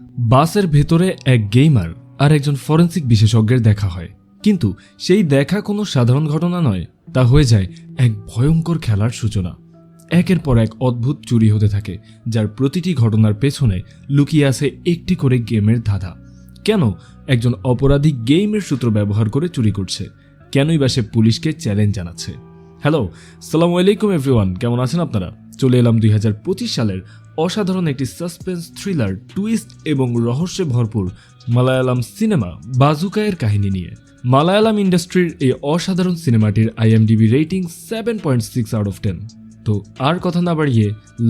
বাসের ভেতরে এক গেমার আর একজন ফরেন্সিক বিশেষজ্ঞের দেখা হয়। কিন্তু সেই দেখা কোনো সাধারণ ঘটনা নয়, তা হয়ে যায় এক ভয়ঙ্কর খেলার সূচনা। একের পর এক অদ্ভুত চুরি হতে থাকে, যার প্রতিটি ঘটনার পেছনে লুকিয়ে আছে একটি করে গেমের ধাঁধা। কেন একজন অপরাধী গেমের সূত্র ব্যবহার করে চুরি করছে? কেনই বা সে পুলিশকে চ্যালেঞ্জ জানাচ্ছে? হ্যালো, সালাম আলাইকুম এভরিওয়ান, কেমন আছেন আপনারা? চলে এলাম দুই হাজার পঁচিশ সালের অসাধারণ একটি সাসপেন্স থ্রিলার, টুইস্ট এবং রহস্যে ভরপুর মালায়ালাম সিনেমা বাজুকায়ের কাহিনী নিয়ে। মালায়ালাম ইন্ডাস্ট্রির এই অসাধারণ সিনেমাটির IMDb rating seven point six out of ten তো আর কথা না বাড়িয়ে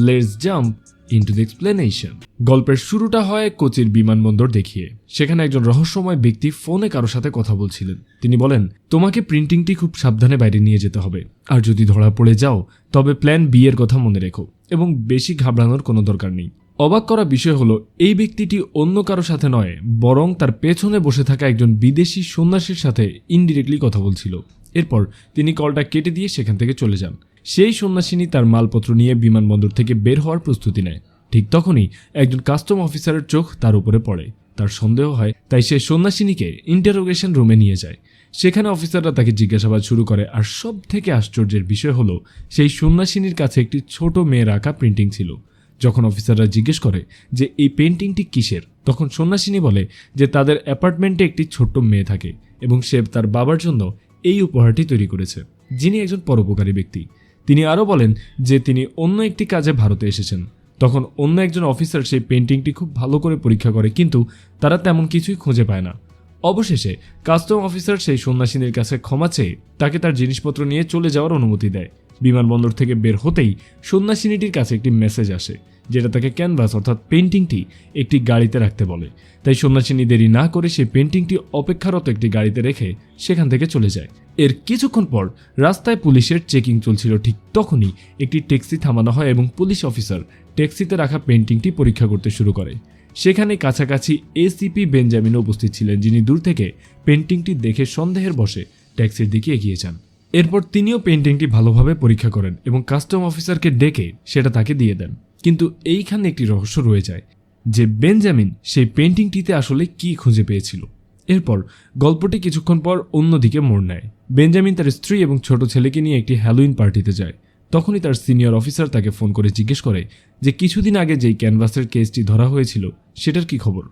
let's jump into the explanation গল্পের শুরুটা হয় কোচির বিমানবন্দর দেখিয়ে। সেখানে একজন রহস্যময় ব্যক্তি ফোনে কারও সাথে কথা বলছিলেন। তিনি বলেন, তোমাকে প্রিন্টিংটি খুব সাবধানে বাইরে নিয়ে যেতে হবে। আর যদি ধরা পড়ে যাও, তবে প্ল্যান বি এর কথা মনে রেখো। এবং বেশি ঘাবড়ানোর কোনো দরকার নেই। অবাক করা বিষয় হলো, এই ব্যক্তিটি অন্য কারও সাথে নয়, বরং তার পেছনে বসে থাকা একজন বিদেশি সন্ন্যাসীর সাথে ইনডিরেক্টলি কথা বলছিল। এরপর তিনি কলটা কেটে দিয়ে সেখান থেকে চলে যান। সেই সন্ন্যাসিনী তার মালপত্র নিয়ে বিমানবন্দর থেকে বের হওয়ার প্রস্তুতি নেয়। ঠিক তখনই একজন কাস্টম অফিসারের চোখ তার উপরে পড়ে। তার সন্দেহ হয়, তাই সে সন্ন্যাসিনীকে ইন্টারোগেশন রুমে নিয়ে যায়। সেখানে অফিসাররা তাকে জিজ্ঞাসাবাদ শুরু করে। আর সব থেকে আশ্চর্যের বিষয় হলো, সেই সন্ন্যাসিনীর কাছে একটি ছোট মেয়ের আঁকা প্রিন্টিং ছিল। যখন অফিসাররা জিজ্ঞেস করে যে, এই পেন্টিংটি কিসের? তখন সন্ন্যাসিনী বলে যে, তাদের অ্যাপার্টমেন্টে একটি ছোট্ট মেয়ে থাকে এবং সে তার বাবার জন্য এই উপহারটি তৈরি করেছে। যিনি একজন পরোপকারী ব্যক্তি। তিনি আরও বলেন যে, তিনি অন্য একটি কাজে ভারতে এসেছেন। তখন অন্য একজন অফিসার সেই পেন্টিংটি খুব ভালো করে পরীক্ষা করে, কিন্তু তারা তেমন কিছুই খুঁজে পায় না। অবশেষে, কাস্টম অফিসার সেই সন্ন্যাসিনীর কাছে ক্ষমা চেয়ে তাকে তার জিনিসপত্র নিয়ে চলে যাওয়ার অনুমতি দেয়। বিমানবন্দর থেকে বের হতেই সন্ন্যাসিনীটির কাছে একটি মেসেজ আসে, যেটা তাকে ক্যানভাস অর্থাৎ পেন্টিংটি একটি গাড়িতে রাখতে বলে। তাই সন্ন্যাসিনী দেরি না করে সেই পেন্টিংটি অপেক্ষারত একটি গাড়িতে রেখে সেখান থেকে চলে যায়। এর কিছুক্ষণ পর রাস্তায় পুলিশের চেকিং চলছিল ঠিক তখনই একটি ট্যাক্সি থামানো হয় এবং পুলিশ অফিসার ট্যাক্সিতে রাখা পেন্টিংটি পরীক্ষা করতে শুরু করে। সেখানে কাছাকাছি এসিপি বেঞ্জামিন উপস্থিত ছিলেন, যিনি দূর থেকে পেন্টিংটি দেখে সন্দেহের বসে ট্যাক্সির দিকে এগিয়ে যান। এরপর তিনিও পেন্টিংটি ভালোভাবে পরীক্ষা করেন এবং কাস্টম অফিসারকে ডেকে সেটা তাকে দিয়ে দেন। কিন্তু এইখানে একটি রহস্য রয়ে যায় যে বেঞ্জামিন সেই পেন্টিংটিতে আসলে কি খুঁজে পেয়েছিল। এরপর গল্পটি কিছুক্ষণ পর অন্যদিকে মোড় নেয়। বেঞ্জামিন তার স্ত্রী এবং ছোট ছেলেকে নিয়ে একটি হ্যালোইন পার্টিতে যায়। তখনই তার সিনিয়র অফিসার তাকে ফোন করে জিজ্ঞেস করে যে কিছুদিন আগে যেই ক্যানভাসের কেসটি ধরা হয়েছিল, সেটার কি খবর?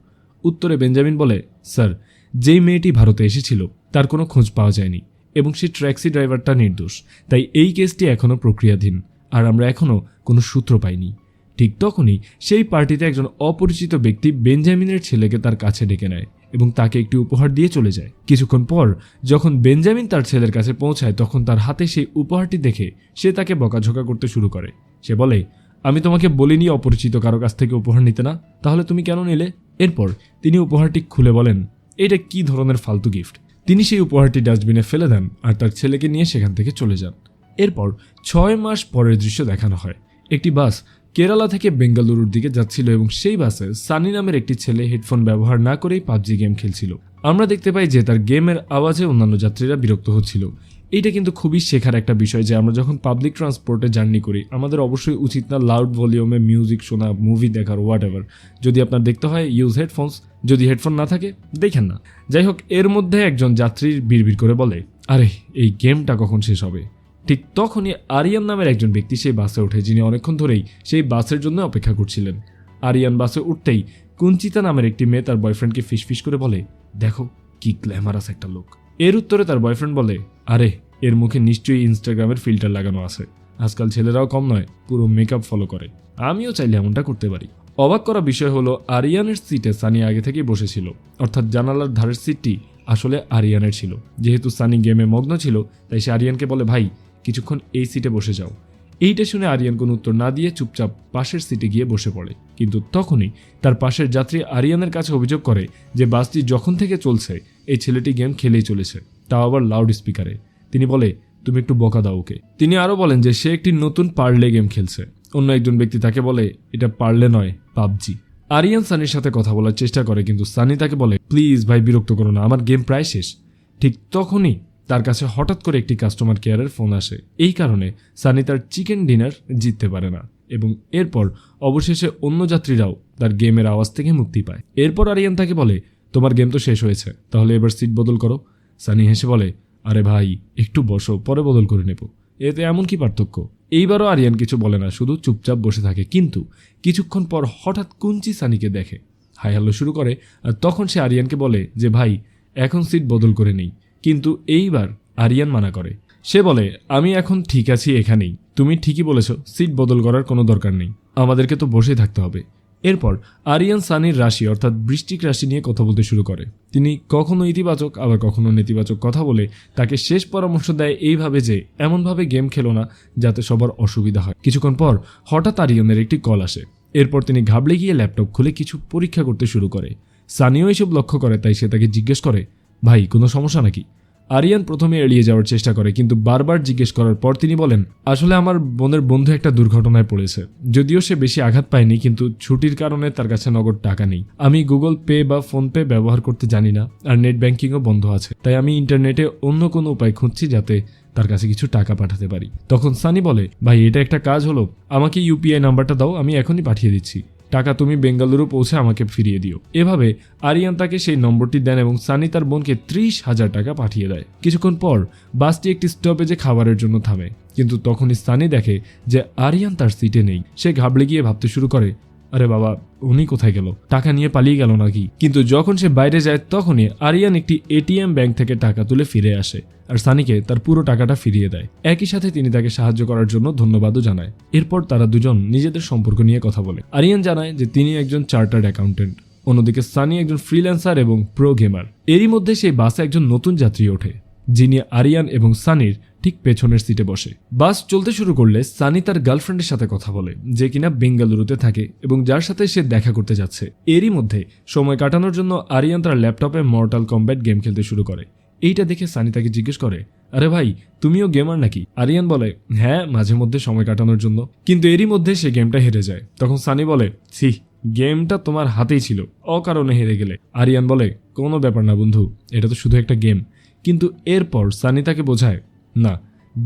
উত্তরে বেঞ্জামিন বলে, স্যার, যেই মেয়েটি ভারতে এসেছিল, তার কোনো খোঁজ পাওয়া যায়নি এবং সেই ট্যাক্সি ড্রাইভারটা নির্দোষ, তাই এই কেসটি এখনও প্রক্রিয়াধীন আর আমরা এখনও কোনো সূত্র পাইনি। ঠিক তখনই সেই পার্টিতে একজন অপরিচিত ব্যক্তি বেঞ্জামিনের ছেলেকে তার কাছে ডেকে নেয়। এবং তাকে একটি উপহার দিয়ে চলে যায়। কিছুক্ষণ পর, যখন বেঞ্জামিন তার ছেলের কাছে পৌঁছায়, তখন তার হাতে সেই উপহারটি দেখে সে তাকে বকাঝোকা করতে শুরু করে। সে বলে, আমি তোমাকে বলিনি অপরিচিত কারও কাছ থেকে উপহার নিতে না? তাহলে তুমি কেন নিলে? এরপর তিনি উপহারটি খুলে বলেন, এটা কি ধরনের ফালতু গিফট তিনি সেই উপহারটি ডাস্টবিনে ফেলে দেন আর তার ছেলেকে নিয়ে সেখান থেকে চলে যান। এরপর ছয় মাস পরের দৃশ্য দেখানো হয়। একটি বাস কেরালা থেকে বেঙ্গালুরুর দিকে যাচ্ছিল এবং সেই বাসে সানি নামের একটি ছেলে হেডফোন ব্যবহার না করেই পাবজি গেম খেলছিল। আমরা দেখতে পাই যে তার গেমের আওয়াজে অন্যান্য যাত্রীরা বিরক্ত হচ্ছিল। এইটা কিন্তু খুবই শেখার একটা বিষয় যে আমরা যখন পাবলিক ট্রান্সপোর্টে জার্নি করি, আমাদের অবশ্যই উচিত না লাউড ভলিউমে মিউজিক শোনা মুভি দেখার হোয়াট এভার যদি আপনার দেখতে হয় ইউজ হেডফোনস যদি হেডফোন না থাকে, দেখেন না। যাই হোক, এর মধ্যে একজন যাত্রীর বিড়বিড় করে বলে, আরে, এই গেমটা কখন শেষ হবে? ঠিক তখনই আরিয়ান নামের একজন ব্যক্তি সেই বাসে ওঠে, যিনি অনেকক্ষণ ধরেই সেই বাসের জন্য অপেক্ষা করছিলেন। আরিয়ান বাসে উঠতেই কুঞ্চিতা নামের একটি মেয়ে তার বয়ফ্রেন্ডকে ফিসফিস করে বলে, দেখো, কি গ্ল্যামারাস একটা লোক। এর উত্তরে তার বয়ফ্রেন্ড বলে, আরে, এর মুখে নিশ্চয়ই ইনস্টাগ্রামের ফিল্টার লাগানো আছে। আজকাল ছেলেরাও কম নয়, পুরো মেকআপ ফলো করে। আমিও চাইলে এমনটা করতে পারি। অবাক করা বিষয় হলো, আরিয়ানের সিটে সানি আগে থেকেই বসেছিল। অর্থাৎ জানালার ধারের সিটটি আসলে আরিয়ানের ছিল। যেহেতু সানি গেমে মগ্ন ছিল, তাই সে আরিয়ানকে বলে, ভাই কিছুক্ষণ এই সিটে বসে যাও। এইটা শুনে আরিয়ান কোনো উত্তর না দিয়ে চুপচাপ পাশের সিটে গিয়ে বসে পড়ে। কিন্তু তখনই তার পাশের যাত্রী আরিয়ানের কাছে অভিযোগ করে যে বাসটি যখন থেকে চলছে, এই ছেলেটি গেম খেলেই চলেছে, তাও আবার লাউড স্পিকারে তিনি বলে, তুমি একটু বকা দাও ওকে। তিনি আরও বলেন যে সে একটি নতুন পার্লে গেম খেলছে। অন্য একজন ব্যক্তি তাকে বলে, এটা পার্লে নয়, পাবজি। আরিয়ান সানির সাথে কথা বলার চেষ্টা করে, কিন্তু সানি তাকে বলে, প্লিজ ভাই, বিরক্ত করো না, আমার গেম প্রায় শেষ। ঠিক তখনই তার কাছে হঠাৎ করে একটি কাস্টমার কেয়ারের ফোন আসে। এই কারণে সানি তার চিকেন ডিনার জিততে পারে না এবং এরপর অবশেষে অন্য যাত্রীরাও তার গেমের আওয়াজ থেকে মুক্তি পায়। এরপর আরিয়ান তাকে বলে, তোমার গেম তো শেষ হয়েছে, তাহলে এবার সিট বদল করো। সানি হেসে বলে, আরে ভাই, একটু বসো, পরে বদল করে নেব। এতে এমন কি পার্থক্য? এইবারও আরিয়ান কিছু বলে না, শুধু চুপচাপ বসে থাকে। কিন্তু কিছুক্ষণ পর হঠাৎ কুঞ্চি সানিকে দেখে। হাই হ্যালো শুরু করে, আর তখন সে আরিয়ানকে বলে যে, ভাই, এখন সিট বদল করে নেই। কিন্তু এইবার আরিয়ান মানা করে। সে বলে, আমি এখন ঠিক আছি এখানেই। তুমি ঠিকই বলেছ, সিট বদল করার কোনো দরকার নেই। আমাদেরকে তো বসেই থাকতে হবে। এরপর আরিয়ান সানির রাশি, অর্থাৎ বৃষ্টিক রাশি নিয়ে কথা বলতে শুরু করে। তিনি কখনো ইতিবাচক, আবার কখনো নেতিবাচক কথা বলে তাকে শেষ পরামর্শ দেয় এইভাবে যে, এমনভাবে গেম খেলো না, যাতে সবার অসুবিধা হয়। কিছুক্ষণ পর হঠাৎ আরিয়ানের একটি কল আসে। এরপর তিনি ঘাবড়ে গিয়ে ল্যাপটপ খুলে কিছু পরীক্ষা করতে শুরু করে। সানিও এসব লক্ষ্য করে, তাই সে তাকে জিজ্ঞেস করে ভাই, কোনো সমস্যা নাকি? আরিয়ান প্রথমে এড়িয়ে যাওয়ার চেষ্টা করে, কিন্তু বারবার জিজ্ঞেস করার পর তিনি বলেন, আসলে আমার বোনের বন্ধু একটা দুর্ঘটনায় পড়েছে। যদিও সে বেশি আঘাত পায়নি, কিন্তু ছুটির কারণে তার কাছে নগদ টাকা নেই। আমি গুগল পে বা ফোন পে ব্যবহার করতে জানি না, আর নেট ব্যাঙ্কিংও বন্ধ আছে। তাই আমি ইন্টারনেটে অন্য কোনো উপায় খুঁজছি যাতে তার কাছে কিছু টাকা পাঠাতে পারি। তখন সানি বলে, ভাই, এটা একটা কাজ হলো। আমাকে ইউপিআই নাম্বারটা দাও, আমি এখনই পাঠিয়ে দিচ্ছি। টাকা তুমি বেঙ্গালুরু পৌঁছে আমাকে ফিরিয়ে দিও। এভাবে আরিয়ান তাকে সেই নম্বরটি দেন এবং সানি তার বোনকে ত্রিশ হাজার টাকা পাঠিয়ে দেয়। কিছুক্ষণ পর বাসটি একটি স্টপেজে খাবারের জন্য থামে। কিন্তু তখনই সানি দেখে যে আরিয়ান তার সিটে নেই। সে ঘাবড়ে গিয়ে ভাবতে শুরু করে, আরে বাবা, উনি কোথায় গেল? টাকা নিয়ে পালিয়ে গেল নাকি? কিন্তু যখন সে বাইরে যায়, তখনই আরিয়ান একটি এটিএম ব্যাংক থেকে টাকা তুলে ফিরে আসে। আর সানিকে তার পুরো টাকাটা ফিরিয়ে দেয়। একই সাথে তিনি তাকে সাহায্য করার জন্য ধন্যবাদও জানায়। এরপর তারা দুজন নিজেদের সম্পর্ক নিয়ে কথা বলে। আরিয়ান জানায় যে তিনি একজন চার্টার্ড অ্যাকাউন্টেন্ট। অন্যদিকে সানি একজন ফ্রিল্যান্সার এবং প্রো গেমার। এরই মধ্যে সেই বাসে একজন নতুন যাত্রী ওঠে, যিনি আরিয়ান এবং সানির ঠিক পেছনের সিটে বসে। বাস চলতে শুরু করলে সানি তার গার্লফ্রেন্ডের সাথে কথা বলে, যে কিনা বেঙ্গালুরুতে থাকে এবং যার সাথে সে দেখা করতে যাচ্ছে। এরই মধ্যে সময় কাটানোর জন্য আরিয়ান তার ল্যাপটপে মর্টাল কম্ব্যাট গেম খেলতে শুরু করে। এইটা দেখে সানি তাকে জিজ্ঞেস করে, আরে ভাই, তুমিও গেমার নাকি? আরিয়ান বলে হ্যাঁ মাঝে মধ্যে সময় কাটানোর জন্য। কিন্তু এরই মধ্যে সে গেমটা হেরে যায়। তখন সানি বলে, ছি গেমটা তোমার হাতেই ছিল, অকারণে হেরে গেলে। আরিয়ান বলে, কোনো ব্যাপার না বন্ধু, এটা তো শুধু একটা গেম কিন্তু এরপর সানি তাকে বোঝায়, না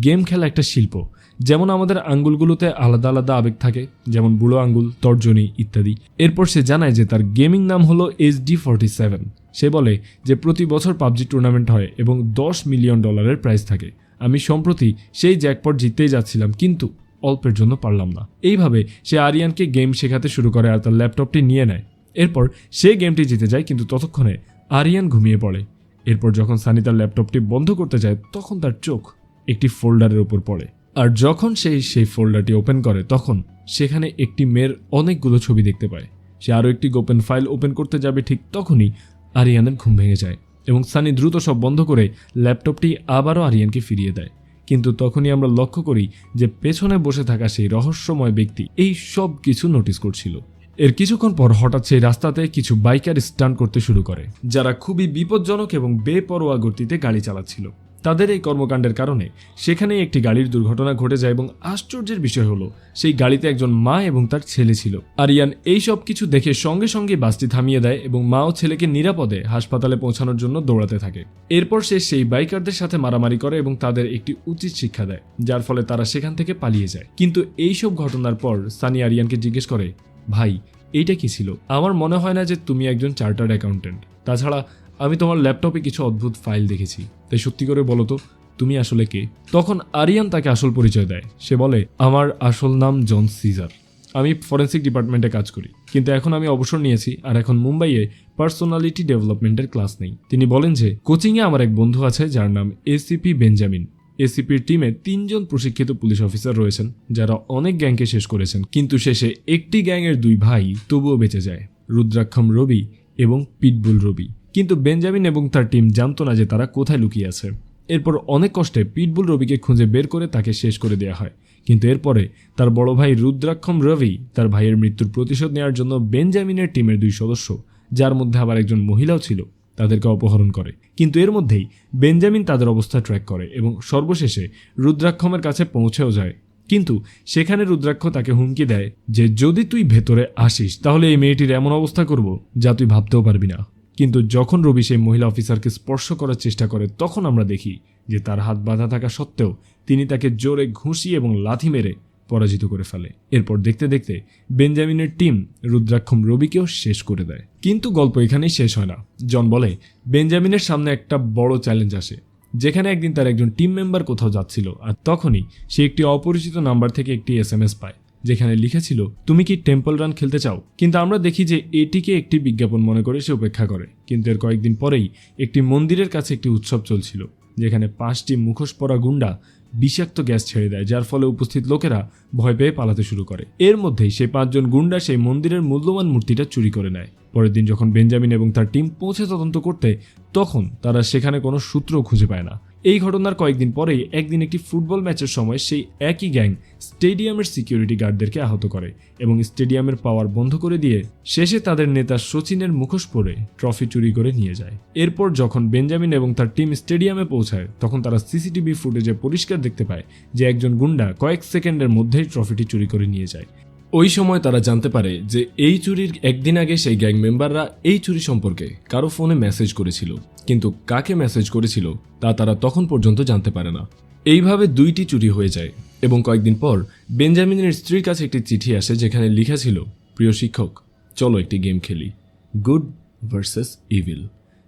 গেম খেলা একটা শিল্প। যেমন আমাদের আঙ্গুলগুলোতে আলাদা আলাদা আবেগ থাকে, যেমন বুড়ো আঙ্গুল, তর্জনী ইত্যাদি। এরপর সে জানায় যে তার গেমিং নাম হলো এইচ ডি ফর্টি সেভেন সে বলে যে প্রতি বছর পাবজি টুর্নামেন্ট হয় এবং দশ মিলিয়ন ডলারের প্রাইজ থাকে। আমি সম্প্রতি সেই জ্যাকপট জিততেই যাচ্ছিলাম, কিন্তু অল্পের জন্য পারলাম না। এইভাবে সে আরিয়ানকে গেম শেখাতে শুরু করে আর তার ল্যাপটপটি নিয়ে নেয়। এরপর সে গেমটি জিতে যায়, কিন্তু ততক্ষণে আরিয়ান ঘুমিয়ে পড়ে। এরপর যখন সানি তার ল্যাপটপটি বন্ধ করতে যায়, তখন তার চোখ একটি ফোল্ডারের উপর পড়ে। আর যখন সে সেই ফোল্ডারটি ওপেন করে, তখন সেখানে একটি মেয়ের অনেকগুলো ছবি দেখতে পায়। সে আরও একটি গোপেন ফাইল ওপেন করতে যাবে ঠিক তখনই আরিয়ানের ঘুম ভেঙে যায় এবং সানি দ্রুত সব বন্ধ করে ল্যাপটপটি আবারও আরিয়ানকে ফিরিয়ে দেয়। কিন্তু তখনই আমরা লক্ষ্য করি যে পেছনে বসে থাকা সেই রহস্যময় ব্যক্তি এই সব কিছু নোটিস করছিল। এর কিছুক্ষণ পর হঠাৎ সেই রাস্তাতে কিছু বাইকার স্টান্ট করতে শুরু করে, যারা খুবই বিপজ্জনক এবং বেপরোয়া গতিতে গাড়ি চালাচ্ছিল। তাদের এই কর্মকাণ্ডের কারণে সেখানেই একটি গাড়ির দুর্ঘটনা ঘটে যায় এবং আশ্চর্যের বিষয় হলো, সেই গাড়িতে একজন মা এবং তার ছেলে ছিল। আরিয়ান এই সব কিছু দেখে সঙ্গে সঙ্গে বাসটি থামিয়ে দেয় এবং মা ও ছেলেকে নিরাপদে হাসপাতালে পৌঁছানোর জন্য দৌড়াতে থাকে। এরপর সে সেই বাইকারদের সাথে মারামারি করে এবং তাদের একটি উচিত শিক্ষা দেয়, যার ফলে তারা সেখান থেকে পালিয়ে যায়। কিন্তু এই সব ঘটনার পর সানি আরিয়ানকে জিজ্ঞেস করে, ভাই, এইটা কি ছিল? আমার মনে হয় না যে তুমি একজন চার্টার্ড অ্যাকাউন্টেন্ট তাছাড়া আমি তোমার ল্যাপটপে কিছু অদ্ভুত ফাইল দেখেছি। তাই সত্যি করে বলো তো, তুমি আসলে কে? তখন আরিয়ান তাকে আসল পরিচয় দেয়। সে বলে, আমার আসল নাম জন সিজার। আমি ফরেন্সিক ডিপার্টমেন্টে কাজ করি। কিন্তু এখন আমি অবসর নিয়েছি আর এখন মুম্বাইয়ে পার্সোনালিটি ডেভেলপমেন্টের ক্লাস নেই। তিনি বলেন যে, কোচিংয়ে আমার এক বন্ধু আছে যার নাম এসিপি বেঞ্জামিন এসিপির টিমে তিনজন প্রশিক্ষিত পুলিশ অফিসার রয়েছেন, যারা অনেক গ্যাংকে শেষ করেছেন। কিন্তু শেষে একটি গ্যাংয়ের দুই ভাই তবুও বেঁচে যায়। রুদ্রাক্ষম রবি এবং পিটবুল রবি। কিন্তু বেঞ্জামিন এবং তার টিম জানতো না যে তারা কোথায় লুকিয়ে আছে। এরপর অনেক কষ্টে পিটবুল রবিকে খুঁজে বের করে তাকে শেষ করে দেওয়া হয়। কিন্তু এরপরে তার বড় ভাই রুদ্রাক্ষম রবি তার ভাইয়ের মৃত্যুর প্রতিশোধ নেওয়ার জন্য বেঞ্জামিনের টিমের দুই সদস্য, যার মধ্যে আবার একজন মহিলাও ছিল, তাদেরকে অপহরণ করে। কিন্তু এর মধ্যেই বেঞ্জামিন তাদের অবস্থা ট্র্যাক করে এবং সর্বশেষে রুদ্রাক্ষমের কাছে পৌঁছেও যায়। কিন্তু সেখানে রুদ্রাক্ষ তাকে হুমকি দেয় যে, যদি তুই ভেতরে আসিস, তাহলে এই মেয়েটির এমন অবস্থা করব যা তুই ভাবতেও পারবি না। কিন্তু যখন রবি সেই মহিলা অফিসারকে স্পর্শ করার চেষ্টা করে, তখন আমরা দেখি যে তার হাত বাঁধা থাকা সত্ত্বেও তিনি তাকে জোরে ঘুষি এবং লাথি মেরে পরাজিত করে ফেলে। এরপর দেখতে দেখতে বেঞ্জামিনের টিম রুদ্রাক্ষম রবিকেও শেষ করে দেয়। কিন্তু গল্প এখানেই শেষ হয় না। জন বলে, বেঞ্জামিনের সামনে একটা বড় চ্যালেঞ্জ আসে। যেখানে একদিন তার একজন টিম মেম্বার কোথাও যাচ্ছিল আর তখনই সে একটি অপরিচিত নাম্বার থেকে একটি এস পায়। যেখানে লিখেছিল, তুমি কি টেম্পল রান খেলতে চাও? কিন্তু আমরা দেখি যে এটিকে একটি বিজ্ঞাপন মনে করে সে উপেক্ষা করে। কিন্তু এর কয়েকদিন পরেই একটি মন্দিরের কাছে একটি উৎসব চলছিল, যেখানে পাঁচটি মুখোশ পরা গুন্ডা বিষাক্ত গ্যাস ছেড়ে দেয়, যার ফলে উপস্থিত লোকেরা ভয় পেয়ে পালাতে শুরু করে। এর মধ্যেই সেই পাঁচজন গুন্ডা সেই মন্দিরের মূল্যবান মূর্তিটা চুরি করে নেয়। পরের দিন যখন বেঞ্জামিন এবং তার টিম পৌঁছে তদন্ত করতে, তখন তারা সেখানে কোনো সূত্র খুঁজে পায় না। এই ঘটনার কয়েকদিন পরেই একদিন একটি ফুটবল ম্যাচের সময় সেই একই গ্যাং স্টেডিয়ামের সিকিউরিটি গার্ডদেরকে আহত করে এবং স্টেডিয়ামের পাওয়ার বন্ধ করে দিয়ে শেষে তাদের নেতা সচিনের মুখোশ পরে ট্রফি চুরি করে নিয়ে যায়। এরপর যখন বেঞ্জামিন এবং তার টিম স্টেডিয়ামে পৌঁছায়, তখন তারা সিসিটিভি ফুটেজে পরিষ্কার দেখতে পায় যে একজন গুন্ডা কয়েক সেকেন্ডের মধ্যেই ট্রফিটি চুরি করে নিয়ে যায়। ওই সময় তারা জানতে পারে যে এই চুরির একদিন আগে সেই গ্যাং মেম্বাররা এই চুরি সম্পর্কে কারও ফোনে মেসেজ করেছিল। কিন্তু কাকে মেসেজ করেছিল তা তারা তখন পর্যন্ত জানতে পারে না। এইভাবে দুইটি চুরি হয়ে যায় এবং কয়েকদিন পর বেঞ্জামিনের স্ত্রীর কাছে একটি চিঠি আসে যেখানে লেখা ছিল, প্রিয় শিক্ষক, চলো একটি গেম খেলি, গুড ভার্সেস ইভিল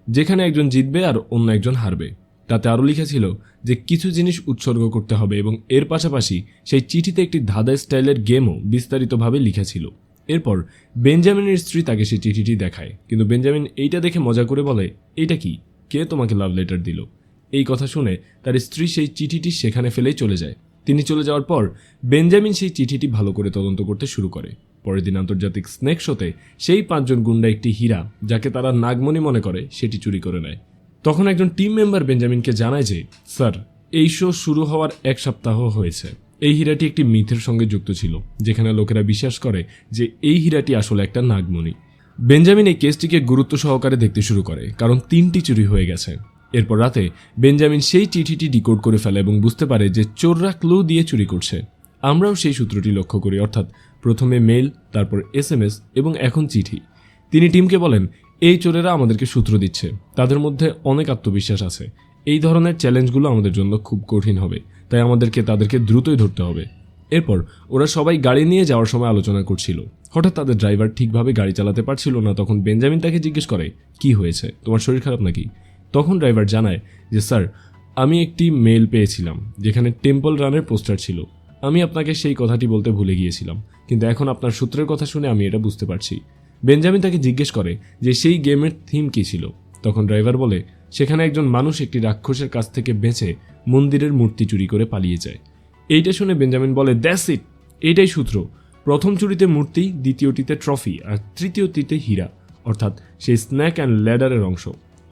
যেখানে একজন জিতবে আর অন্য একজন হারবে। তাতে আরও লেখা ছিল যে কিছু জিনিস উৎসর্গ করতে হবে এবং এর পাশাপাশি সেই চিঠিতে একটি ধাঁধা স্টাইলের গেমও বিস্তারিতভাবে লেখা ছিল। এরপর বেঞ্জামিনের স্ত্রী তাকে সেই চিঠিটি দেখায়, কিন্তু বেঞ্জামিন এইটা দেখে মজা করে বলে, এইটা কি? কে তোমাকে লাভ লেটার দিল? এই কথা শুনে তার স্ত্রী সেই চিঠিটি সেখানে ফেলেই চলে যায়। তিনি চলে যাওয়ার পর বেঞ্জামিন সেই চিঠিটি ভালো করে তদন্ত করতে শুরু করে। পরের দিন আন্তর্জাতিক স্নেক শোতে সেই পাঁচজন গুন্ডা একটি হীরা, যাকে তারা নাগমণি মনে করে, সেটি চুরি করে নেয়। তখন একজন টিম মেম্বার বেঞ্জামিনকে জানায় যে, স্যার, এই শো শুরু হওয়ার এক সপ্তাহ হয়েছে। এই হীরাটি একটি মিথের সঙ্গে যুক্ত ছিল, যেখানে লোকেরা বিশ্বাস করে যে এই হীরাটি আসলে একটা নাগমণি। বেঞ্জামিন এই কেসটিকে গুরুত্ব সহকারে দেখতে শুরু করে, কারণ তিনটি চুরি হয়ে গেছে। এরপর রাতে বেঞ্জামিন সেই চিঠিটি ডিকোড করে ফেলে এবং বুঝতে পারে যে চোররা ক্লু দিয়ে চুরি করছে। আমরাও সেই সূত্রটি লক্ষ্য করি, অর্থাৎ প্রথমে মেল তারপর এস এম এস এবং এখন চিঠি। তিনি টিমকে বলেন, এই চোরেরা আমাদেরকে সূত্র দিচ্ছে। তাদের মধ্যে অনেক আত্মবিশ্বাস আছে। এই ধরনের চ্যালেঞ্জগুলো আমাদের জন্য খুব কঠিন হবে। তাই আমাদেরকে তাদেরকে দ্রুতই ধরতে হবে। এরপর ওরা সবাই গাড়ি নিয়ে যাওয়ার সময় আলোচনা করছিল। হঠাৎ তাদের ড্রাইভার ঠিকভাবে গাড়ি চালাতে পারছিল না। তখন বেঞ্জামিন তাকে জিজ্ঞেস করে, কি হয়েছে? তোমার শরীর খারাপ নাকি? তখন ড্রাইভার জানায় যে, স্যার, আমি একটি মেল পেয়েছিলাম, যেখানে টেম্পল রানের পোস্টার ছিল। আমি আপনাকে সেই কথাটি বলতে ভুলে গিয়েছিলাম, কিন্তু এখন আপনার সূত্রের কথা শুনে আমি এটা বুঝতে পারছি। বেঞ্জামিন তাকে জিজ্ঞেস করে যে, সেই গেমের থিম কী ছিল? তখন ড্রাইভার বলে, সেখানে একজন মানুষ একটি রাক্ষসের কাছ থেকে বেঁচে মন্দিরের মূর্তি চুরি করে পালিয়ে যায়। এইটা শুনে বেঞ্জামিন বলে দ্যাস ইট। এইটাই সূত্র। প্রথম চুরিতে মূর্তি, দ্বিতীয়টিতে ট্রফি, আর তৃতীয়টিতে হীরা, অর্থাৎ সেই স্ন্যাক অ্যান্ড ল্যাডারের অংশ।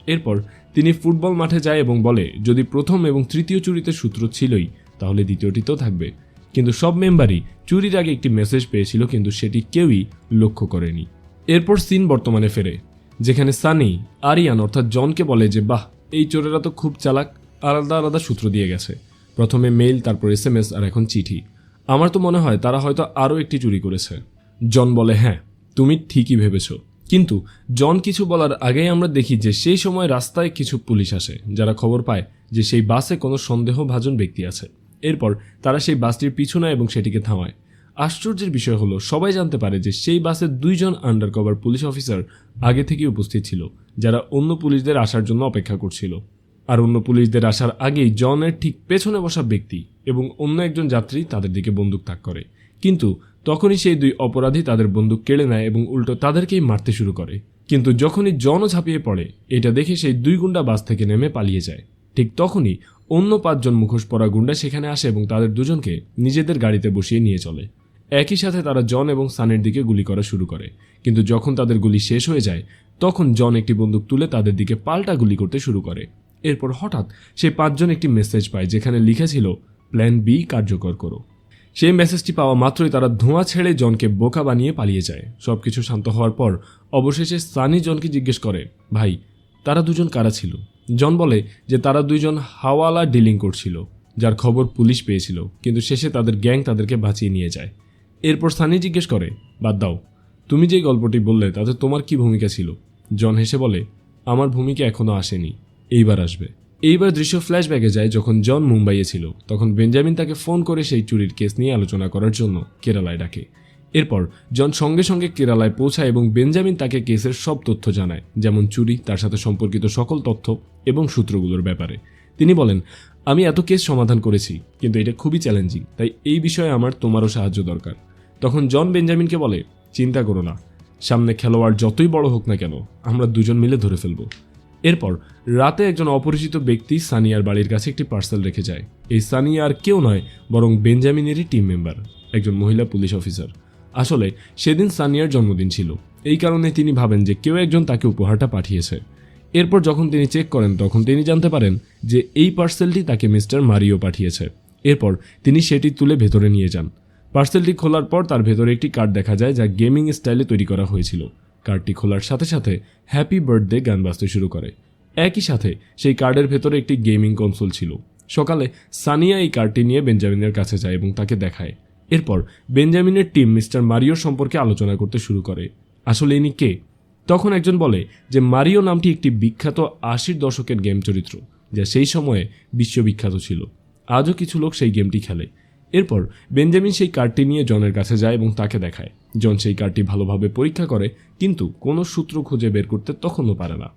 এরপর তিনি ফুটবল মাঠে যায় এবং বলে, যদি প্রথম এবং তৃতীয় চুরিতে সূত্র ছিলই, তাহলে দ্বিতীয়টিতেও থাকবে। কিন্তু সব মেম্বারই চুরির আগে একটি মেসেজ পেয়েছিল, কিন্তু সেটি কেউই লক্ষ্য করেনি। এরপর সিন বর্তমানে ফেরে, যেখানে সানি, আরিয়ান অর্থাৎ জনকে বলে যে, বাহ, এই চোরেরা তো খুব চালাক, আলাদা আলাদা সূত্র দিয়ে গেছে। প্রথমে মেইল তারপর এস এম এস আর এখন চিঠি। আমার তো মনে হয় তারা হয়তো আরও একটি চুরি করেছে। জন বলে হ্যাঁ তুমি ঠিকই ভেবেছ। কিন্তু জন কিছু বলার আগেই আমরা দেখি যে সেই সময় রাস্তায় কিছু পুলিশ আসে, যারা খবর পায় যে সেই বাসে কোনো সন্দেহভাজন ব্যক্তি আছে। এরপর তারা সেই বাসটির পিছু নেয় এবং সেটিকে থামায়। আশ্চর্যের বিষয় হলো, সবাই জানতে পারে যে সেই বাসে দুইজন আন্ডারকভার পুলিশ অফিসার আগে থেকে উপস্থিত ছিল, যারা অন্য পুলিশদের আসার জন্য অপেক্ষা করছিল। আর অন্য পুলিশদের আসার আগেই জনের ঠিক পেছনে বসা ব্যক্তি এবং অন্য একজন যাত্রী তাদের দিকে বন্দুক তাক করে। কিন্তু তখনই সেই দুই অপরাধী তাদের বন্দুক কেড়ে নেয় এবং উল্টো তাদেরকেই মারতে শুরু করে। কিন্তু যখনই জনও ঝাঁপিয়ে পড়ে, এটা দেখে সেই দুই গুন্ডা বাস থেকে নেমে পালিয়ে যায়। ঠিক তখনই অন্য পাঁচজন মুখোশ পরা গুন্ডা সেখানে আসে এবং তাদের দুজনকে নিজেদের গাড়িতে বসিয়ে নিয়ে চলে। একই সাথে তারা জন এবং সানের দিকে গুলি করা শুরু করে। কিন্তু যখন তাদের গুলি শেষ হয়ে যায়, তখন জন একটি বন্দুক তুলে তাদের দিকে পাল্টা গুলি করতে শুরু করে। এরপর হঠাৎ সে পাঁচজন একটি মেসেজ পায়, যেখানে লিখা ছিল প্ল্যান বি কার্যকর করো। সেই মেসেজটি পাওয়া মাত্রই তারা ধোঁয়া ছেড়ে জনকে বোকা বানিয়ে পালিয়ে যায়। সব কিছু শান্ত হওয়ার পর অবশেষে সানি জনকে জিজ্ঞেস করে, ভাই, তারা দুজন কারা ছিল? জন বলে যে তারা দুইজন হাওয়ালা ডিলিং করছিল, যার খবর পুলিশ পেয়েছিল, কিন্তু শেষে তাদের গ্যাং তাদেরকে বাঁচিয়ে নিয়ে যায়। এরপর সানি জিজ্ঞেস করে, বাদ দাও, তুমি যে গল্পটি বললে তাতে তোমার কি ভূমিকা ছিল? জন হেসে বলে, আমার ভূমিকা এখনও আসেনি, এইবার আসবে। এইবার দৃশ্য ফ্ল্যাশব্যাকে যায় যখন জন মুম্বাইয়ে ছিল। তখন বেঞ্জামিন তাকে ফোন করে সেই চুরির কেস নিয়ে আলোচনা করার জন্য কেরালায় ডাকে। এরপর জন সঙ্গে সঙ্গে কেরালায় পৌঁছায় এবং বেঞ্জামিন তাকে কেসের সব তথ্য জানায়, যেমন চুরি, তার সাথে সম্পর্কিত সকল তথ্য এবং সূত্রগুলোর ব্যাপারে। তিনি বলেন, আমি এত কেস সমাধান করেছি, কিন্তু এটা খুবই চ্যালেঞ্জিং তাই এই বিষয়ে আমার তোমারও সাহায্য দরকার। তখন জন বেঞ্জামিনকে বলে, চিন্তা করো না, সামনে খেলোয়াড় যতই বড় হোক না কেন, আমরা দুজন মিলে ধরে ফেলব। এরপর রাতে একজন অপরিচিত ব্যক্তি সানিয়ার বাড়ির কাছে একটি পার্সেল রেখে যায়। এই সানিয়া আর কেউ নয়, বরং বেঞ্জামিনেরই টিম মেম্বার একজন মহিলা পুলিশ অফিসার আসলে, সেদিন সানিয়ার জন্মদিন ছিল। এই কারণে তিনি ভাবেন যে কেউ একজন তাকে উপহারটা পাঠিয়েছে। এরপর যখন তিনি চেক করেন, তখন তিনি জানতে পারেন যে এই পার্সেলটি তাকে মিস্টার মারিও পাঠিয়েছে। এরপর তিনি সেটি তুলে ভেতরে নিয়ে যান। পার্সেলটি খোলার পর তার ভেতরে একটি কার্ড দেখা যায় যা গেমিং স্টাইলে তৈরি করা হয়েছিল। কার্ডটি খোলার সাথে সাথে হ্যাপি বার্থডে গান বাজতে শুরু করে। একই সাথে সেই কার্ডের ভেতরে একটি গেমিং কনসোল ছিল। সকালে সানিয়া এই কার্ডটি নিয়ে বেঞ্জামিনের কাছে যায় এবং তাকে দেখায়। এরপর বেঞ্জামিনের টিম মিস্টার মারিও সম্পর্কে আলোচনা করতে শুরু করে। আসলে ইনি কে? তখন একজন বলে যে মারিও নামটি একটি বিখ্যাত আশির দশকের গেম চরিত্র, যা সেই সময়ে বিশ্ববিখ্যাত ছিল। আজও কিছু লোক সেই গেমটি খেলে। এরপর বেঞ্জামিন সেই কার্ডটি নিয়ে জনের কাছে যায় এবং তাকে দেখায়। জন সেই কার্ডটি ভালোভাবে পরীক্ষা করে, কিন্তু কোনো সূত্র খুঁজে বের করতে তখনও পারে না।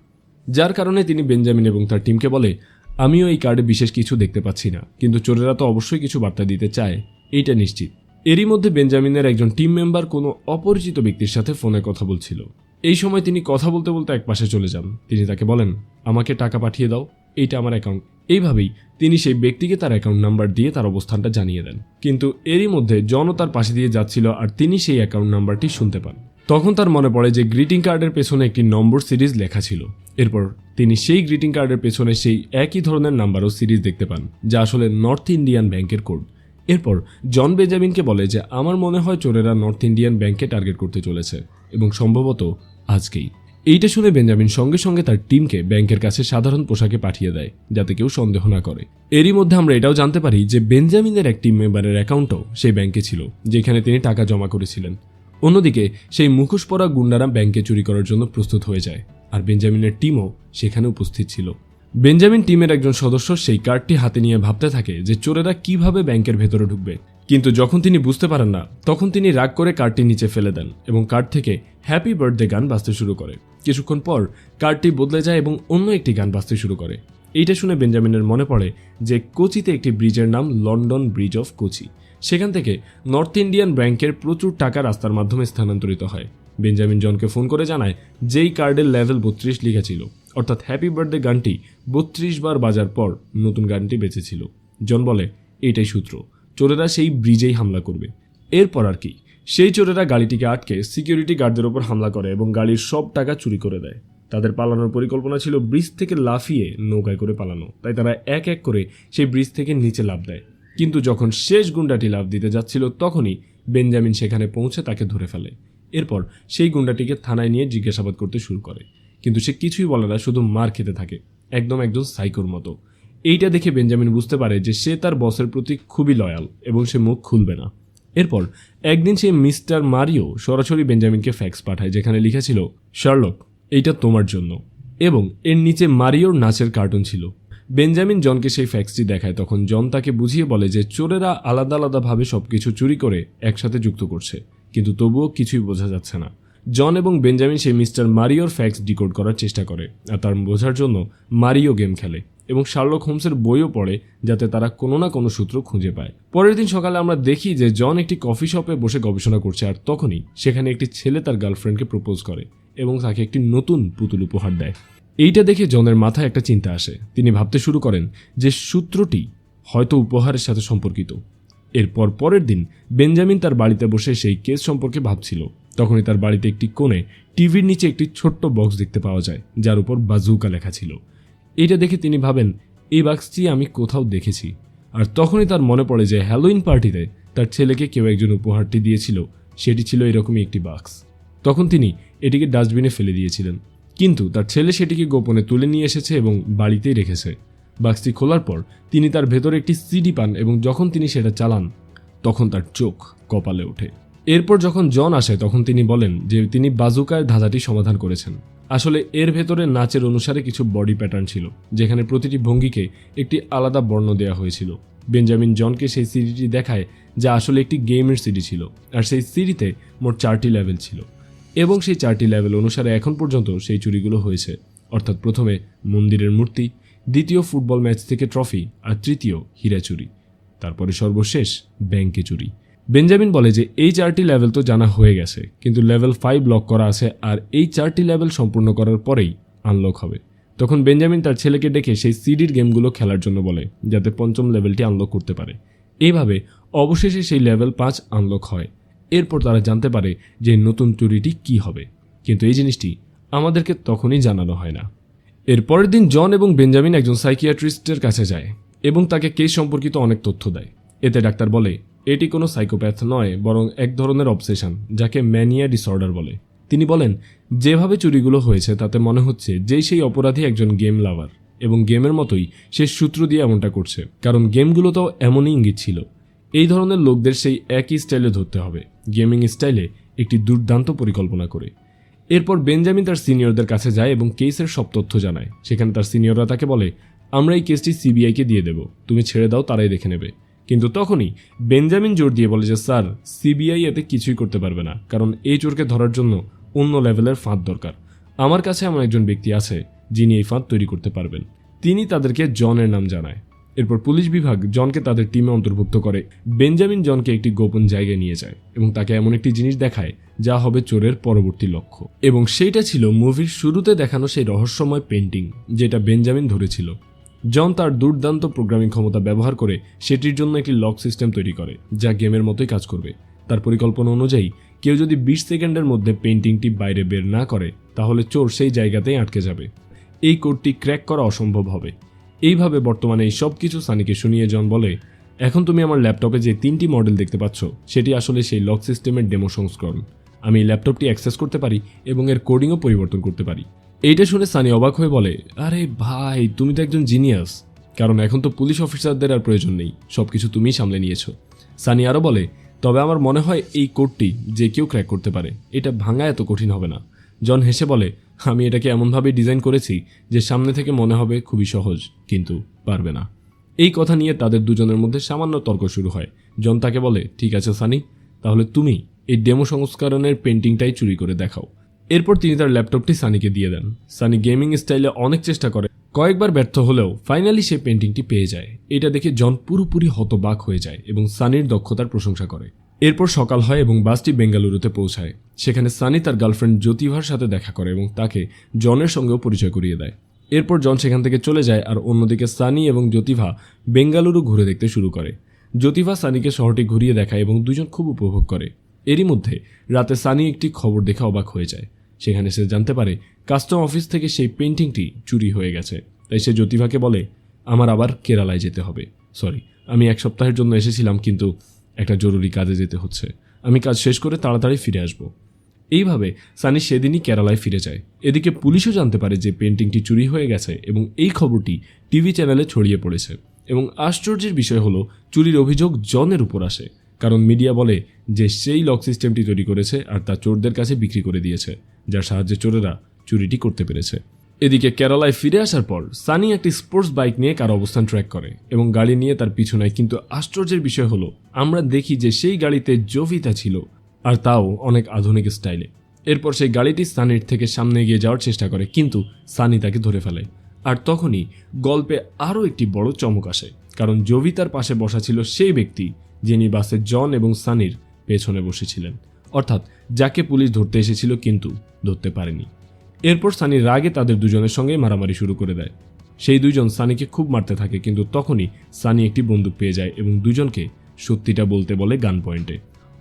যার কারণে তিনি বেঞ্জামিন এবং তার টিমকে বলে, আমিও এই কার্ডে বিশেষ কিছু দেখতে পাচ্ছি না, কিন্তু চোরেরা তো অবশ্যই কিছু বার্তা দিতে চায়। এইটা নিশ্চিত। এরই মধ্যে বেঞ্জামিনের একজন টিম মেম্বার কোনো অপরিচিত ব্যক্তির সাথে ফোনে কথা বলছিল। এই সময় তিনি কথা বলতে বলতে এক পাশে চলে যান। তিনি তাকে বলেন, আমাকে টাকা পাঠিয়ে দাও, এইটা আমার অ্যাকাউন্ট এইভাবেই তিনি সেই ব্যক্তিকে তার অ্যাকাউন্ট নাম্বার দিয়ে তার অবস্থানটা জানিয়ে দেন। কিন্তু এরই মধ্যে জনও তার পাশে দিয়ে যাচ্ছিল আর তিনি সেই অ্যাকাউন্ট নাম্বারটি শুনতে পান। তখন তার মনে পড়ে যে গ্রিটিং কার্ডের পেছনে একটি নম্বর সিরিজ লেখা ছিল। এরপর তিনি সেই গ্রিটিং কার্ডের পেছনে সেই একই ধরনের নাম্বারও সিরিজ দেখতে পান, যা আসলে নর্থ ইন্ডিয়ান ব্যাংকের কোড এরপর জন বেঞ্জামিনকে বলে যে, আমার মনে হয় চোরেরা নর্থ ইন্ডিয়ান ব্যাংকে টার্গেট করতে চলেছে এবং সম্ভবত আজকেই। এইটা শুনে বেঞ্জামিন সঙ্গে সঙ্গে তার টিমকে ব্যাংকের কাছে সাধারণ পোশাকে পাঠিয়ে দেয়, যাতে কেউ সন্দেহ না করে। এরই মধ্যে আমরা এটাও জানতে পারি যে বেঞ্জামিনের এক টিম মেম্বারের অ্যাকাউন্টও সেই ব্যাংকে ছিল, যেখানে তিনি টাকা জমা করেছিলেন। অন্যদিকে, সেই মুখোশ পরা গুন্ডারা ব্যাংকে চুরি করার জন্য প্রস্তুত হয়ে যায়, আর বেঞ্জামিনের টিমও সেখানে উপস্থিত ছিল। বেঞ্জামিন টিমের একজন সদস্য সেই কার্ডটি হাতে নিয়ে ভাবতে থাকে যে চোরেরা কীভাবে ব্যাংকের ভেতরে ঢুকবে। কিন্তু যখন তিনি বুঝতে পারেন না, তখন তিনি রাগ করে কার্ডটি নিচে ফেলে দেন এবং কার্ড থেকে হ্যাপি বার্থডে গান বাজতে শুরু করে। কিছুক্ষণ পর কার্ডটি বদলে যায় এবং অন্য একটি গান বাজতে শুরু করে। এইটা শুনে বেঞ্জামিনের মনে পড়ে যে কোচিতে একটি ব্রিজের নাম লন্ডন ব্রিজ অফ কোচি। সেখান থেকে নর্থ ইন্ডিয়ান ব্যাংকের প্রচুর টাকা রাস্তার মাধ্যমে স্থানান্তরিত হয়। বেঞ্জামিন জনকে ফোন করে জানায় যেই কার্ডের লেভেল বত্রিশ লিখা ছিল অর্থাৎ হ্যাপি বার্থডে গানটি বত্রিশ বার বাজার পর নতুন গানটি বেঁচেছিল। জন বলে এটাই সূত্র। চোরেরা সেই ব্রিজেই হামলা করবে। এরপর আর কি। সেই চোরেরা গাড়িটিকে আটকে সিকিউরিটি গার্ডদের ওপর হামলা করে এবং গাড়ির সব টাকা চুরি করে দেয়। তাদের পালানোর পরিকল্পনা ছিল ব্রিজ থেকে লাফিয়ে নৌকায় করে পালানো। তাই তারা এক এক করে সেই ব্রিজ থেকে নিচে লাফ দেয়। কিন্তু যখন শেষ গুন্ডাটি লাফ দিতে যাচ্ছিল, তখনই বেঞ্জামিন সেখানে পৌঁছে তাকে ধরে ফেলে। এরপর সেই গুন্ডাটিকে থানায় নিয়ে জিজ্ঞাসাবাদ করতে শুরু করে। কিন্তু সে কিছুই বলে না, শুধু মার খেতে থাকে। একদম একজন সাইকোর মতো। এইটা দেখে বেঞ্জামিন বুঝতে পারে যে সে তার বসের প্রতি খুবই লয়াল এবং সে মুখ খুলবে না। এরপর, একদিন সে মিস্টার মারিও সরাসরি বেঞ্জামিনকে ফ্যাক্স পাঠায়, যেখানে লিখা ছিল, শার্লক, এইটা তোমার জন্য। এবং এর নিচে মারিওর নাচের কার্টুন ছিল। বেঞ্জামিন জনকে সেই ফ্যাক্সটি দেখায়, তখন জন তাকে বুঝিয়ে বলে যে চোরেরা আলাদা আলাদাভাবে সবকিছু চুরি করে একসাথে যুক্ত করছে, কিন্তু তবুও কিছুই বোঝা যাচ্ছে না। জন এবং বেঞ্জামিন সেই মিস্টার মারিওর ফ্যাক্স ডিকোড করার চেষ্টা করে, আর তার বোঝার জন্য মারিও গেম খেলে এবং শার্লক হোমসের বইও পড়ে যাতে তারা কোনো না কোনো সূত্র খুঁজে পায়। পরের দিন সকালে আমরা দেখি যে জন একটি কফি শপে বসে গবেষণা করছে, আর তখনই সেখানে একটি ছেলে তার গার্লফ্রেন্ডকে প্রপোজ করে এবং তাকে একটি নতুন পুতুল উপহার দেয়। এইটা দেখে জনের মাথায় একটা চিন্তা আসে। তিনি ভাবতে শুরু করেন যে সূত্রটি হয়তো উপহারের সাথে সম্পর্কিত। এরপর পরের দিন বেঞ্জামিন তার বাড়িতে বসে সেই কেস সম্পর্কে ভাবছিল। তখনই তার বাড়িতে একটি কোণে টিভির নিচে একটি ছোট্ট বক্স দেখতে পাওয়া যায়, যার উপর বাজুকা লেখা ছিল। এটা দেখে তিনি ভাবেন, এই বাক্সটি আমি কোথাও দেখেছি। আর তখনই তার মনে পড়ে যে হ্যালোইন পার্টিতে তার ছেলেকে কেউ একজন উপহারটি দিয়েছিল, সেটি ছিল এরকমই একটি বাক্স। তখন তিনি এটিকে ডাস্টবিনে ফেলে দিয়েছিলেন। কিন্তু তার ছেলে সেটিকে গোপনে তুলে নিয়ে এসেছে এবং বাড়িতেই রেখেছে। বাক্সটি খোলার পর তিনি তার ভেতরে একটি সিডি পান এবং যখন তিনি সেটা চালান, তখন তার চোখ কপালে ওঠে। এরপর যখন জন আসে, তখন তিনি বলেন যে তিনি বাজুকায় ধাঁধাটি সমাধান করেছেন। আসলে এর ভেতরে নাচের অনুসারে কিছু বডি প্যাটার্ন ছিল, যেখানে প্রতিটি ভঙ্গিকে একটি আলাদা বর্ণ দেওয়া হয়েছিল। বেঞ্জামিন জনকে সেই সিডিটি দেখায় যা আসলে একটি গেমের সিডি ছিল, আর সেই সিডিতে মোট চারটি লেভেল ছিল। এবং সেই চারটি লেভেল অনুসারে এখন পর্যন্ত সেই চুরিগুলো হয়েছে। অর্থাৎ প্রথমে মন্দিরের মূর্তি, দ্বিতীয় ফুটবল ম্যাচ থেকে ট্রফি, আর তৃতীয় হীরা চুরি। তারপরে সর্বশেষ ব্যাংকে চুরি। বেঞ্জামিন বলে যে এই চারটি লেভেল তো জানা হয়ে গেছে, কিন্তু লেভেল ফাইভ লক করা আছে আর এই চারটি লেভেল সম্পূর্ণ করার পরেই আনলক হবে। তখন বেঞ্জামিন তার ছেলেকে ডেকে সেই সিডির গেমগুলো খেলার জন্য বলে, যাতে পঞ্চম লেভেলটি আনলক করতে পারে। এইভাবে অবশেষে সেই লেভেল পাঁচ আনলক হয়। এরপর তারা জানতে পারে যে নতুন চুরিটি কি হবে। কিন্তু এই জিনিসটি আমাদেরকে তখনই জানানো হয় না। এর পরের দিন জন এবং বেঞ্জামিন একজন সাইকিয়াট্রিস্টের কাছে যায় এবং তাকে কেস সম্পর্কিত অনেক তথ্য দেয়। এতে ডাক্তার বলে এটি কোনো সাইকোপ্যাথ নয়, বরং এক ধরনের অবসেশন, যাকে ম্যানিয়া ডিসঅর্ডার বলে। তিনি বলেন, যেভাবে চুরিগুলো হয়েছে, তাতে মনে হচ্ছে যেই সেই অপরাধী একজন গেম লাভার, এবং গেমের মতোই সে সূত্র দিয়ে এমনটা করছে। কারণ গেমগুলোতেও এমনই ইঙ্গিত ছিল। এই ধরনের লোকদের সেই একই স্টাইলে ধরতে হবে, গেমিং স্টাইলে একটি দুর্দান্ত পরিকল্পনা করে। এরপর বেঞ্জামিন তার সিনিয়রদের কাছে যায় এবং কেসের সব তথ্য জানায়। সেখানে তার সিনিয়ররা তাকে বলে, আমরা এই কেসটি সিবিআইকে দিয়ে দেব। তুমি ছেড়ে দাও, তারাই দেখে নেবে। কিন্তু তখনই বেঞ্জামিন জোর দিয়ে বলে যে, স্যার, সিবিআই এতে কিছুই করতে পারবে না, কারণ এই চোরকে ধরার জন্য অন্য লেভেলের ফাঁদ দরকার। আমার কাছে এমন একজন ব্যক্তি আছে যিনি এই ফাঁদ তৈরি করতে পারবেন। তিনি তাদেরকে জনের নাম জানায়। এরপর পুলিশ বিভাগ জনকে তাদের টিমে অন্তর্ভুক্ত করে। বেঞ্জামিন জনকে একটি গোপন জায়গায় নিয়ে যায় এবং তাকে এমন একটি জিনিস দেখায় যা হবে চোরের পরবর্তী লক্ষ্য। এবং সেইটা ছিল মুভির শুরুতে দেখানো সেই রহস্যময় পেন্টিং যেটা বেঞ্জামিন ধরেছিল। জন তার দুর্দান্ত প্রোগ্রামিং ক্ষমতা ব্যবহার করে সেটির জন্য একটি লক সিস্টেম তৈরি করে, যা গেমের মতোই কাজ করবে। তার পরিকল্পনা অনুযায়ী, কেউ যদি বিশ সেকেন্ডের মধ্যে পেন্টিংটি বাইরে বের না করে, তাহলে চোর সেই জায়গাতেই আটকে যাবে। এই কোডটি ক্র্যাক করা অসম্ভব হবে। এইভাবে বর্তমানে এই সব কিছু সানিকে শুনিয়ে জন বলে, এখন তুমি আমার ল্যাপটপে যে তিনটি মডেল দেখতে পাচ্ছ, সেটি আসলে সেই লক সিস্টেমের ডেমো সংস্করণ। আমি ল্যাপটপটি অ্যাক্সেস করতে পারি এবং এর কোডিংও পরিবর্তন করতে পারি। এইটা শুনে সানি অবাক হয়ে বলে, আরে ভাই, তুমি তো একজন জিনিয়াস কারণ এখন তো পুলিশ অফিসারদের আর প্রয়োজন নেই। সব কিছু তুমিই সামলে নিয়েছো। সানি আরও বলে, তবে আমার মনে হয় এই কোডটি যে কেউ ক্র্যাক করতে পারে, এটা ভাঙা এত কঠিন হবে না। জন হেসে বলে, আমি এটাকে এমনভাবে ডিজাইন করেছি যে সামনে থেকে মনে হবে খুবই সহজ, কিন্তু পারবে না। এই কথা নিয়ে তাদের দুজনের মধ্যে সামান্য তর্ক শুরু হয়। জন তাকে বলে, ঠিক আছে সানি, তাহলে তুমি এই ডেমো সংস্করণের পেন্টিংটাই চুরি করে দেখাও। এরপর তিনি তার ল্যাপটপটি সানিকে দিয়ে দেন। সানি গেমিং স্টাইলে অনেক চেষ্টা করে। কয়েকবার ব্যর্থ হলেও ফাইনালি সে পেন্টিংটি পেয়ে যায়। এটা দেখে জন পুরোপুরি হতবাক হয়ে যায় এবং সানির দক্ষতার প্রশংসা করে। এরপর সকাল হয় এবং বাসটি বেঙ্গালুরুতে পৌঁছায়। সেখানে সানি তার গার্লফ্রেন্ড জ্যোতিভার সাথে দেখা করে এবং তাকে জনের সঙ্গেও পরিচয় করিয়ে দেয়। এরপর জন সেখান থেকে চলে যায় আর অন্যদিকে সানি এবং জ্যোতিভা বেঙ্গালুরু ঘুরে দেখতে শুরু করে। জ্যোতিভা সানিকে শহরটি ঘুরিয়ে দেখায় এবং দুজন খুব উপভোগ করে। এরই মধ্যে রাতে সানি একটি খবর দেখে অবাক হয়ে যায়। সেখানে সে জানতে পারে কাস্টম অফিস থেকে সেই পেন্টিংটি চুরি হয়ে গেছে। তাই সে জ্যোতিভাকে বলে, আমার আবার কেরালায় যেতে হবে। সরি, আমি এক সপ্তাহের জন্য এসেছিলাম, কিন্তু একটা জরুরি কাজে যেতে হচ্ছে। আমি কাজ শেষ করে তাড়াতাড়ি ফিরে আসব। এইভাবে সানি সেদিনই কেরালায় ফিরে যায়। এদিকে পুলিশও জানতে পারে যে পেন্টিংটি চুরি হয়ে গেছে এবং এই খবরটি টিভি চ্যানেলে ছড়িয়ে পড়েছে। এবং আশ্চর্যের বিষয় হলো, চুরির অভিযোগ জনের উপর আসে। কারণ মিডিয়া বলে যে সেই লক সিস্টেমটি তৈরি করেছে আর তা চোরদের কাছে বিক্রি করে দিয়েছে। যার সাহায্যে চোরেরা চুরিটি করতে পেরেছে। এদিকে কেরালায় ফিরে আসার পর, সানি একটি স্পোর্টস বাইক নিয়ে কার অবস্থান ট্র্যাক করে এবং গাড়ি নিয়ে তার পিছু নেয় কিন্তু আশ্চর্যের বিষয় হলো, আমরা দেখি যে সেই গাড়িতে জোভিতা ছিল আর তাও অনেক আধুনিক স্টাইলে। এরপর সেই গাড়িটি সানির থেকে সামনে এগিয়ে যাওয়ার চেষ্টা করে, কিন্তু সানি তাকে ধরে ফেলে। আর তখনই গল্পে আরও একটি বড় চমক আসে, কারণ জভিতার পাশে বসা ছিল সেই ব্যক্তি যিনি বাসে জন এবং সানির পেছনে বসেছিলেন। অর্থাৎ যাকে পুলিশ ধরতে এসেছিল কিন্তু ধরতে পারেনি। এরপর সানি রাগে তাদের দুজনের সঙ্গে মারামারি শুরু করে দেয়। সেই দুজন সানিকে খুব মারতে থাকে কিন্তু তখনই সানি একটি বন্দুক পেয়ে যায় এবং দুজনকে সত্যিটা বলতে বলে গান পয়েন্টে।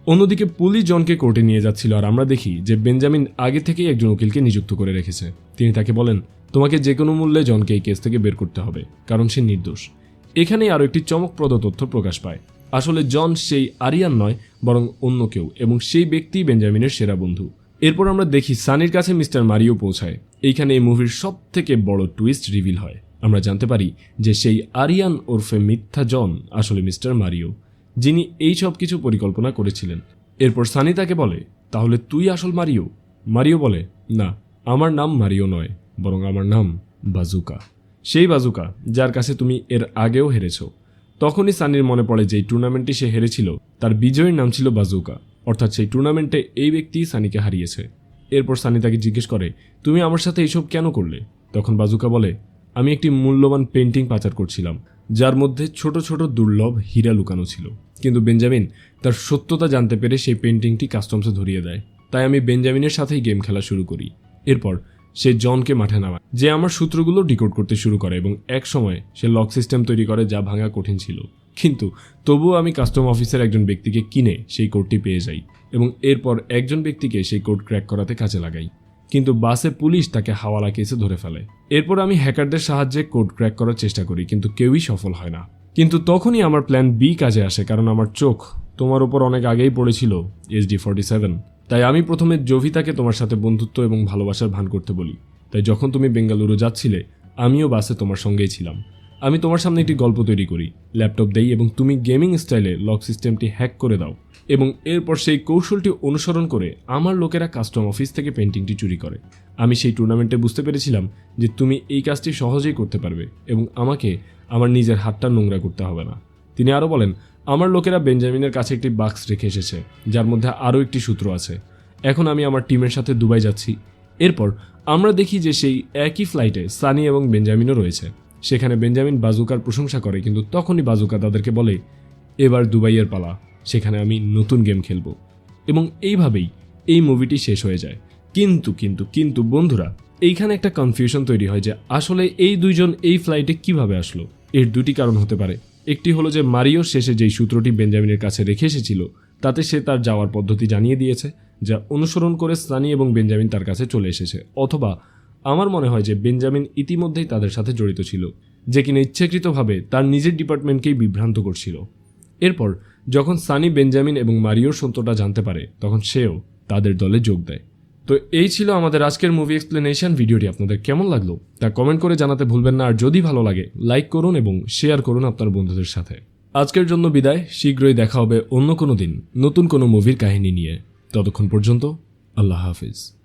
অন্যদিকে পুলিশ জনকে কোর্টে নিয়ে যাচ্ছিল আর আমরা দেখি যে বেঞ্জামিন আগে থেকেই একজন উকিলকে নিযুক্ত করে রেখেছে। তিনি তাকে বলেন, তোমাকে যে কোনো মূল্যে জনকে এই কেস থেকে বের করতে হবে, কারণ সে নির্দোষ। এখানেই আরও একটি চমকপ্রদ তথ্য প্রকাশ পায়। আসলে জন সেই আরিয়ান নয়, বরং অন্য কেউ, এবং সেই ব্যক্তি বেঞ্জামিনের সেরা বন্ধু। এরপর আমরা দেখি সানির কাছে মিস্টার মারিও পৌঁছায়। এইখানে এই মুভির সব থেকে বড় টুইস্ট রিভিল হয়। আমরা জানতে পারি যে সেই আরিয়ান ওরফে মিথ্যা জন আসলে মিস্টার মারিও, যিনি এই সব কিছু পরিকল্পনা করেছিলেন। এরপর সানি তাকে বলে, তাহলে তুই আসল মারিও? মারিও বলে, না, আমার নাম মারিও নয়, বরং আমার নাম বাজুকা। সেই বাজুকা, যার কাছে তুমি এর আগেও হেরেছ। তখনই সানির মনে পড়ে যে এই টুর্নামেন্টে সে হেরেছিল, তার বিজয়ীর নাম ছিল বাজুকা। অর্থাৎ সেই টুর্নামেন্টে এই ব্যক্তি সানিকে হারিয়েছে। এরপর সানি তাকে জিজ্ঞেস করে, তুমি আমার সাথে এইসব কেন করলে? তখন বাজুকা বলে, আমি একটি মূল্যবান পেন্টিং পাচার করছিলাম, যার মধ্যে ছোট ছোট দুর্লভ হীরা লুকানো ছিল। কিন্তু বেঞ্জামিন তার সত্যতা জানতে পেরে সেই পেন্টিংটি কাস্টমসে ধরিয়ে দেয়। তাই আমি বেঞ্জামিনের সাথেই গেম খেলা শুরু করি। এরপর সে জনকে মাঠে নামায়, যে আমার সূত্রগুলো ডিকোড করতে শুরু করে এবং এক সময় সে লক সিস্টেম তৈরি করে যা ভাঙা কঠিন ছিল। কিন্তু তবুও আমি কাস্টম অফিসের একজন ব্যক্তিকে কিনে সেই কোডটি পেয়ে যাই এবং এরপর একজন ব্যক্তিকে সেই কোড ক্র্যাক করাতে কাজে লাগাই। কিন্তু বাসে পুলিশ তাকে হাওয়ালা কেসে ধরে ফেলে। এরপর আমি হ্যাকারদের সাহায্যে কোড ক্র্যাক করার চেষ্টা করি, কিন্তু কেউই সফল হয় না। কিন্তু তখনই আমার প্ল্যান বি কাজে আসে, কারণ আমার চোখ তোমার উপর অনেক আগেই পড়েছিল এসডি ফর্টি সেভেন তাই আমি প্রথমে জভিতাকে তোমার সাথে বন্ধুত্ব এবং ভালোবাসার ভান করতে বলি। তাই যখন তুমি বেঙ্গালুরু যাচ্ছিলে, আমিও বাসে তোমার সঙ্গেই ছিলাম। আমি তোমার সামনে একটি গল্প তৈরি করি, ল্যাপটপ দেই এবং তুমি গেমিং স্টাইলে লক সিস্টেমটি হ্যাক করে দাও এবং এরপর সেই কৌশলটি অনুসরণ করে আমার লোকেরা কাস্টম অফিস থেকে পেন্টিংটি চুরি করে। আমি সেই টুর্নামেন্টে বুঝতে পেরেছিলাম যে তুমি এই কাজটি সহজেই করতে পারবে এবং আমাকে আমার নিজের হাতটা নোংরা করতে হবে না। তিনি আরও বলেন আমার লোকেরা বেঞ্জামিনের কাছে একটি বাক্স রেখে এসেছে, যার মধ্যে আরও একটি সূত্র আছে। এখন আমি আমার টিমের সাথে দুবাই যাচ্ছি। এরপর আমরা দেখি যে সেই একই ফ্লাইটে সানি এবং বেঞ্জামিনও রয়েছে। সেখানে বেঞ্জামিন বাজুকার প্রশংসা করে, কিন্তু তখনই বাজুকা তাদেরকে বলে, এবার দুবাইয়ের পালা, সেখানে আমি নতুন গেম খেলব। এবং এইভাবেই এই মুভিটি শেষ হয়ে যায়। কিন্তু কিন্তু কিন্তু, বন্ধুরা, এইখানে একটা কনফিউশন তৈরি হয় যে আসলে এই দুইজন এই ফ্লাইটে কীভাবে আসলো? এর দুটি কারণ হতে পারে। একটি হলো যে মারিও শেষে যেই সূত্রটি বেঞ্জামিনের কাছে রেখে এসেছিল, তাতে সে তার যাওয়ার পদ্ধতি জানিয়ে দিয়েছে, যা অনুসরণ করে সানি এবং বেঞ্জামিন তার কাছে চলে এসেছে। অথবা আমার মনে হয় যে বেঞ্জামিন ইতিমধ্যেই তাদের সাথে জড়িত ছিল, যে কিনা ইচ্ছাকৃতভাবে তার নিজের ডিপার্টমেন্টকেই বিভ্রান্ত করছিল। এরপর যখন সানি, বেঞ্জামিন এবং মারিওর সত্যটা জানতে পারে, তখন সেও তাদের দলে যোগ দেয়। তো এই ছিল আমাদের আজকের মুভি এক্সপ্লেনেশন ভিডিওটি আপনাদের কেমন লাগল তা কমেন্ট করে জানাতে ভুলবেন না, আর যদি ভালো লাগে লাইক করুন এবং শেয়ার করুন আপনার বন্ধুদের সাথে। আজকের জন্য বিদায়, শীঘ্রই দেখা হবে অন্য কোনো দিন নতুন কোনো মুভির কাহিনী নিয়ে। ততক্ষণ পর্যন্ত, আল্লাহ হাফিজ।